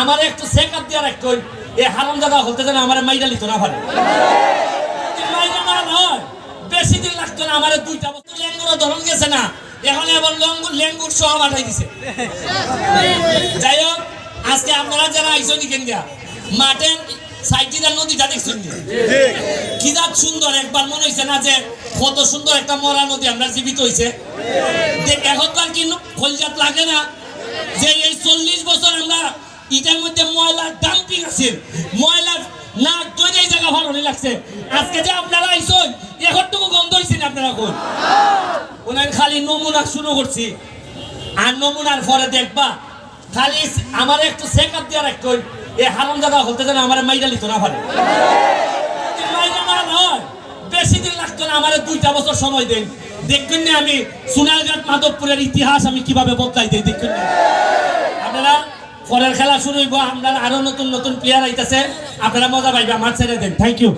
আমার একটু check up দিয়ে রাখতো এ হারাম জায়গা হতে যেন আমার মাইরা লিত না পারে। মাইরা না নয়। বেশি দিন লাগতো না আমার দুইটা বছর লেঙ্গুরও ধরন গেছে না। এখন এবার লঙ্গুর লেঙ্গুর সহ পাঠাই দিছে। যাই হোক আজকে আপনারা যারা আইসো নিকেন গা মাঠে সাইকিদা নদীটা দেখছেন? কি যা সুন্দর একবার মনে হয়েছে না যে কত সুন্দর একটা মরা নদী আমরা জীবিত হয়েছে এখন তো আর কি ফলজাত লাগে না? যে এই চল্লিশ বছর ময়লার ডাম্পিং আছে, ময়লার এই জায়গা ভালো লাগছে। আজকে যে আপনারা আইসন, এখনটুকু গন্ধ হয়েছে না আপনারা এখন? ওনার খালি নমুনা শুরু করছি। আর নমুনার পরে দেখবা, খালি আমার একটু চেক আপ দিয়ে রাখতো এ হারাম জায়গা হতে যেন আমার মাইরা লিত না বেশি দিন লাগতো না, আমার দুইটা বছর সময় দেন। দেখবেন না আমি সোনারঘাট মাধবপুরের ইতিহাস আমি কীভাবে বদলাই দিই, দেখবেন না। পরের খেলা শুরু হইব আমরা আরও নতুন নতুন প্লেয়ার আইতেছে। আপনারা মজা পাইবে, আমার ছেড়ে দেন। Thank you